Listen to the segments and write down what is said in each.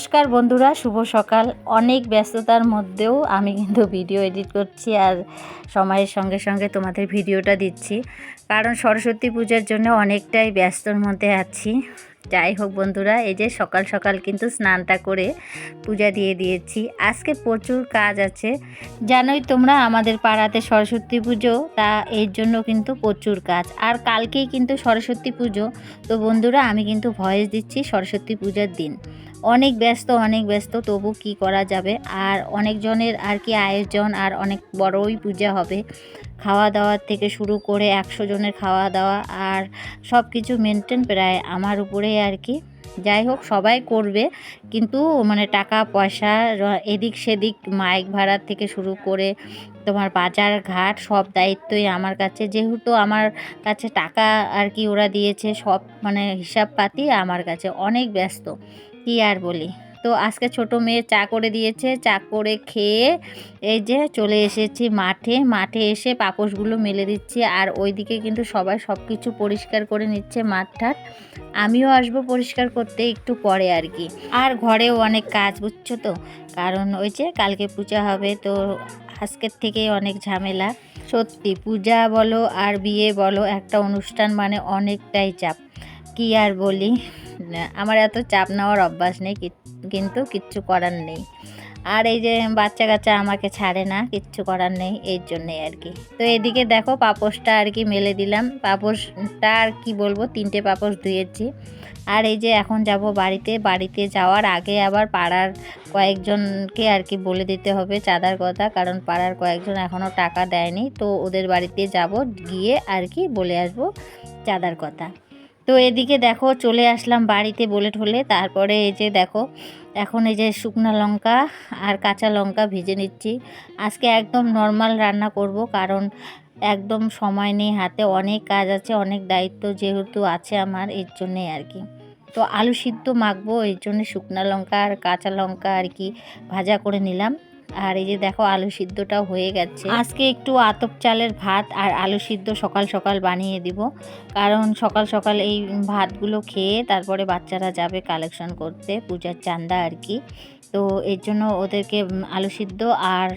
নমস্কার বন্ধুরা, শুভ সকাল। অনেক ব্যস্ততার মধ্যেও আমি কিন্তু ভিডিও এডিট করছি আর সময়ের সঙ্গে সঙ্গে তোমাদের ভিডিওটা দিচ্ছি। কারণ সরস্বতী পূজার জন্য অনেকটাই ব্যস্তর মধ্যে আছি। যাই হোক বন্ধুরা, এই যে সকাল সকাল কিন্তু স্নানটা করে পূজা দিয়ে দিয়েছি। আজকে প্রচুর কাজ আছে। জানোই তোমরা, আমাদের পাড়াতে সরস্বতী পুজো, তা এর জন্য কিন্তু প্রচুর কাজ। আর কালকেই কিন্তু সরস্বতী পুজো। তো বন্ধুরা, আমি কিন্তু ভয়েস দিচ্ছি সরস্বতী পূজার দিন। অনেক ব্যস্ত অনেক ব্যস্ত, তবু কি করা যাবে? আর অনেকজনের আর কি আয়োজন, আর অনেক বড়ই পূজা হবে। খাওয়া দাওয়ার থেকে শুরু করে একশো জনের খাওয়া দাওয়া আর সব কিছু মেনটেন প্রায় আমার উপরেই আর কি। যাই হোক, সবাই করবে, কিন্তু মানে টাকা, পয়সা এদিক সেদিক মাইক ভাড়া থেকে শুরু করে তোমার বাজার ঘাট সব দায়িত্বই আমার কাছে। যেহেতু আমার কাছে টাকা আর কি ওরা দিয়েছে, সব মানে হিসাব পাতি আমার কাছে। অনেক ব্যস্ত। কি আর বলি? তো আজকে ছোট মেয়ে চা করে দিয়েছে, চা করে খেয়ে এই যে চলে এসেছি মাঠে। মাঠে এসে পাপোশগুলো মেলে দিচ্ছি আর ওইদিকে কিন্তু সবাই সব কিছু পরিষ্কার করে নিচ্ছে মাঠটার আমিও আসব পরিষ্কার করতে একটু পরে আর কি। আর ঘরেও অনেক কাজ, বুঝছ তো? কারণ ওই যে কালকে পূজা হবে, তো আজকের থেকেই অনেক ঝামেলা। সত্যি, পূজা বলো আর বিয়ে বলো একটা অনুষ্ঠান মানে অনেকটাই চাপ। কি আর বলি? আমার এত চাপ নেওয়ার অভ্যাস নেই কিন্তু কিচ্ছু করার নেই। আর এই যে বাচ্চা কাচ্চা আমাকে ছাড়ে না, কিচ্ছু করার নেই এর জন্যই আর কি। তো এদিকে দেখো, পাপোশটা আর কি মেলে দিলাম। পাপোশটা আর কি বলব, তিনটে পাপোশ ধুয়েছি। আর এই যে এখন যাব বাড়িতে বাড়িতে যাওয়ার আগে আবার পাড়ার কয়েকজনকে আর কি বলে দিতে হবে চাঁদার কথা, কারণ পাড়ার কয়েকজন এখনও টাকা দেয়নি। তো ওদের বাড়িতে যাব, গিয়ে আর কি বলে আসব চাঁদার কথা। তো এদিকে দেখো চলে আসলাম বাড়িতে বলে ঠলে। তারপরে এই যে দেখো, এখন এই যে শুকনো লঙ্কা আর কাঁচা লঙ্কা ভেজে নিচ্ছি। আজকে একদম নর্মাল রান্না করব কারণ একদম সময় নেই, হাতে অনেক কাজ আছে, অনেক দায়িত্ব যেহেতু আছে আমার, এর জন্যে আর কি। তো আলু সিদ্ধ মাখবো, এর জন্য শুকনা লঙ্কা আর কাঁচা লঙ্কা আর কি ভাজা করে নিলাম। আর এই যে দেখো আলু সিদ্ধটাও হয়ে গেছে। আজকে একটু আতপ চালের ভাত আর আলু সিদ্ধ সকাল সকাল বানিয়ে দিব। কারণ সকাল সকাল এই ভাতগুলো খেয়ে তারপরে বাচ্চারা যাবে কালেকশন করতে, পূজার চান্দা আর কি। তো এর জন্য ওদেরকে আলু সিদ্ধ আর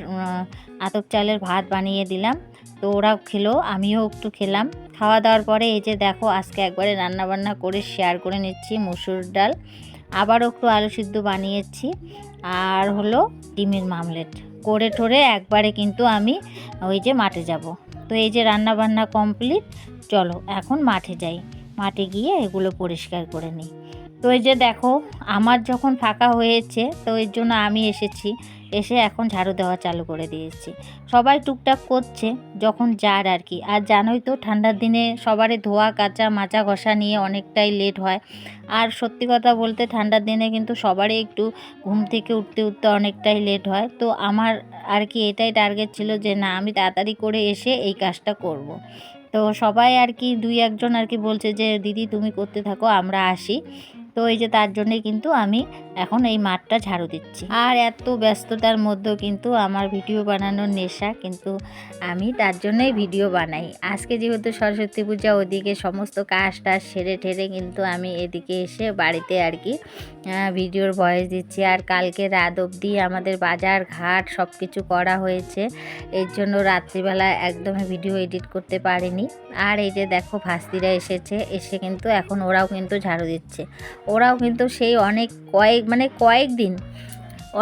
আতপ চালের ভাত বানিয়ে দিলাম। তো ওরাও খেলো, আমিও একটু খেলাম। খাওয়া দাওয়ার পরে এই যে দেখো আজকে একবারে রান্না বান্না করে শেয়ার করে নিচ্ছি মুসুর ডাল। আবারও একটু আলু সিদ্ধ বানিয়েছি। আর হলো ডিমের মামলেট। করে ঠোরে একবারে কিন্তু আমি ওই যে মাঠে যাব। তো এই যে রান্না বান্না কমপ্লিট, চলো এখন মাঠে যাই। মাঠে গিয়ে এগুলো পরিষ্কার করে নিই। তো এই যে দেখো, আমার যখন ফাঁকা হয়েছে, তো এর জন্য আমি এসেছি। এসে এখন ঝাড়ু দেওয়া চালু করে দিয়েছি। সবাই টুকটাক করছে, যখন যার আর কি। আর জানোই তো, ঠান্ডার দিনে সবারই ধোয়া, কাচা, মাজা, ঘষা নিয়ে অনেকটাই লেট হয়। আর সত্যি কথা বলতে, ঠান্ডার দিনে কিন্তু সবারই একটু ঘুম থেকে উঠতে উঠতে অনেকটাই লেট হয়। তো আমার আর কি এটাই টার্গেট ছিল যে, না, আমি তাড়াতাড়ি করে এসে এই কাজটা করব। তো সবাই আর কি দুই একজন আর কি বলছে যে, দিদি, তুমি করতে থাকো, আমরা আসি। তো এই যে তার জন্যে কিন্তু আমি এখন এই মাঠটা ঝাড়ু দিচ্ছি। আর এত ব্যস্ততার মধ্যেও কিন্তু আমার ভিডিও বানানোর নেশা, কিন্তু আমি তার জন্যই ভিডিও বানাই। আজকে যেহেতু সরস্বতী পূজা, ওদিকে সমস্ত কাজ টাজ সেরে ঠেরে কিন্তু আমি এদিকে এসে বাড়িতে আর কি ভিডিওর ভয়েস দিচ্ছি। আর কালকে রাত অবধি আমাদের বাজার ঘাট সব কিছু করা হয়েছে। এর জন্য রাত্রিবেলা একদমই ভিডিও এডিট করতে পারিনি। আর এই যে দেখো ভাস্তিরা এসেছে, এসে কিন্তু এখন ওরাও কিন্তু ঝাড়ু দিচ্ছে। ওরাও কিন্তু সেই অনেক কয়েক মানে কয়েকদিন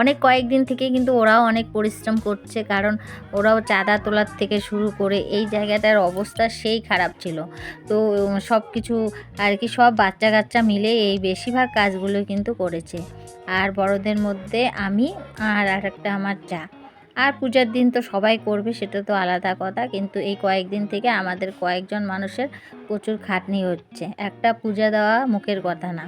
অনেক কয়েকদিন থেকে কিন্তু ওরাও অনেক পরিশ্রম করছে, কারণ ওরাও চাঁদা তোলার থেকে শুরু করে এই জায়গাটার অবস্থা সেই খারাপ ছিল। তো সব কিছু আর কি সব বাচ্চা কাচ্চা মিলে এই বেশিরভাগ কাজগুলো কিন্তু করেছে। আর বড়দের মধ্যে আমি আর আর একটা আমার চা আর পূজার দিন তো সবাই করবে, সেটা তো আলাদা কথা। কিন্তু এই কয়েকদিন থেকে আমাদের কয়েকজন মানুষের প্রচুর খাটনি হচ্ছে। একটা পূজা দেওয়া মুখের কথা না।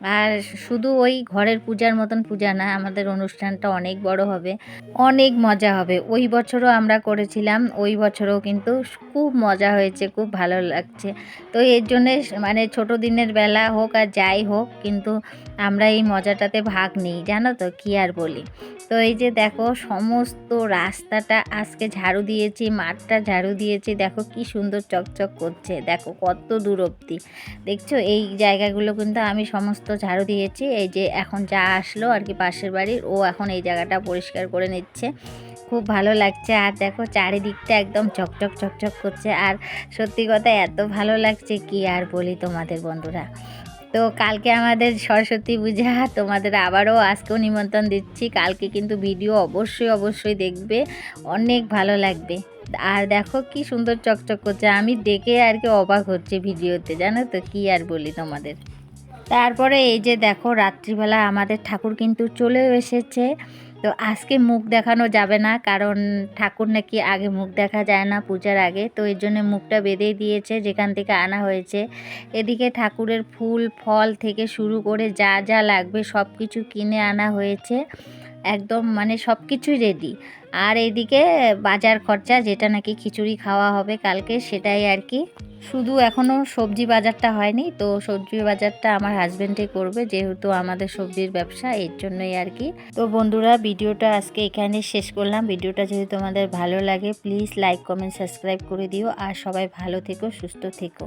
আর শুধু ওই ঘরের পূজার মতন পূজা না, আমাদের অনুষ্ঠানটা অনেক বড় হবে, অনেক মজা হবে। ওই বছরও আমরা করেছিলাম, ওই বছরও কিন্তু খুব মজা হয়েছে, খুব ভালো লাগছে। তো এর জন্যে মানে ছোট দিনের বেলা হোক আর যাই হোক, কিন্তু আমরা এই মজাটাতে ভাগ নিই, জানো তো? কী আর বলি? তো এই যে দেখো, সমস্ত রাস্তাটা আজকে ঝাড়ু দিয়েছি, মাঠটা ঝাড়ু দিয়েছি, দেখো কি সুন্দর চকচক করছে, দেখো কত দূর অবধি। দেখছ? এই জায়গাগুলো কিন্তু আমি সমস্ত তো ঝাড়ু দিয়েছি। এই যে এখন যা আসলো আর কি পাশের বাড়ির, ও এখন এই জায়গাটা পরিষ্কার করে নিচ্ছে। খুব ভালো লাগছে। আর দেখো চারিদিকটা একদম চকচক চকচক করছে। আর সত্যি কথা এত ভালো লাগছে কি আর বলি তোমাদের বন্ধুরা। তো কালকে আমাদের সরস্বতী পূজা, তোমাদের আবারও আজকেও নিমন্ত্রণ দিচ্ছি। কালকে কিন্তু ভিডিও অবশ্যই অবশ্যই দেখবে। অনেক ভালো লাগবে। আর দেখো কি সুন্দর চকচক করছে। আমি দেখে আর কি অবাক হচ্ছে ভিডিওতে। জানো তো কি আর বলি তোমাদের। তারপরে এই যে দেখো, রাত্রিবেলা আমাদের ঠাকুর কিন্তু চলেও এসেছে। তো আজকে মুখ দেখানো যাবে না, কারণ ঠাকুর নাকি আগে মুখ দেখা যায় না পূজার আগে। তো এর জন্য মুখটা বেঁধেই দিয়েছে, যেখান থেকে আনা হয়েছে। এদিকে ঠাকুরের ফুল, ফল থেকে শুরু করে যা যা লাগবে সব কিছু কিনে আনা হয়েছে। একদম মানে সব কিছুই রেডি আর এইদিকে বাজার খরচা, যেটা নাকি খিচুড়ি খাওয়া হবে কালকে, সেটাই আর কি। শুধু এখনও সবজি বাজারটা হয়নি, তো সবজি বাজারটা আমার হাজব্যান্ডে করবে, যেহেতু আমাদের সবজির ব্যবসা, এর জন্যই আর কি। তো বন্ধুরা, ভিডিওটা আজকে এখানে শেষ করলাম। ভিডিওটা যদি তোমাদের ভালো লাগে প্লিজ লাইক কমেন্ট সাবস্ক্রাইব করে দিও। আর সবাই ভালো থেকো, সুস্থ থেকো।